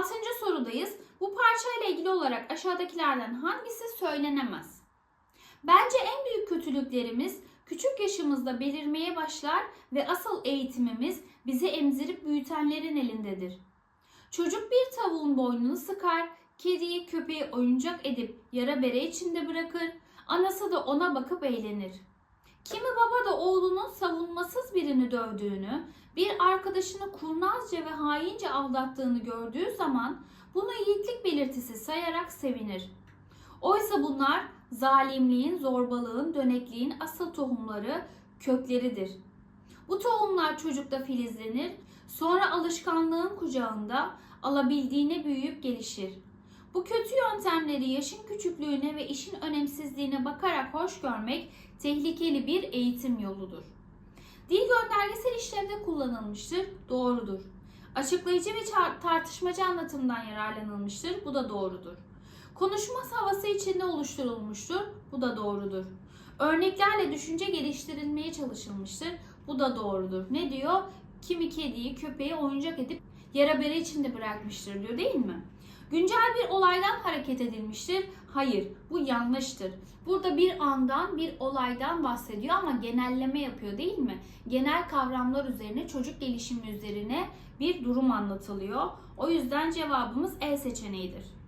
Altıncı sorudayız. Bu parçayla ilgili olarak aşağıdakilerden hangisi söylenemez? Bence en büyük kötülüklerimiz küçük yaşımızda belirmeye başlar ve asıl eğitimimiz bizi emzirip büyütenlerin elindedir. Çocuk bir tavuğun boynunu sıkar, kediyi köpeği oyuncak edip yara bere içinde bırakır, anası da ona bakıp eğlenir. Kimi oğlunun savunmasız birini dövdüğünü, bir arkadaşını kurnazca ve haince aldattığını gördüğü zaman bunu yiğitlik belirtisi sayarak sevinir. Oysa bunlar zalimliğin, zorbalığın, dönekliğin asıl tohumları, kökleridir. Bu tohumlar çocukta filizlenir, sonra alışkanlığın kucağında alabildiğine büyüyüp gelişir. Bu kötü yöntemleri yaşın küçüklüğüne ve işin önemsizliğine bakarak hoş görmek tehlikeli bir eğitim yoludur. Dil göndergesel işlevde kullanılmıştır, doğrudur. Açıklayıcı ve tartışmacı anlatımdan yararlanılmıştır, bu da doğrudur. Konuşma havası içinde oluşturulmuştur, bu da doğrudur. Örneklerle düşünce geliştirilmeye çalışılmıştır, bu da doğrudur. Ne diyor? Kimi kediyi, köpeği oyuncak edip yara bere içinde bırakmıştır diyor değil mi? Güncel bir olaydan hareket edilmiştir. Hayır, bu yanlıştır. Burada bir andan, bir olaydan bahsediyor ama genelleme yapıyor değil mi? Genel kavramlar üzerine, çocuk gelişimi üzerine bir durum anlatılıyor. O yüzden cevabımız E seçeneğidir.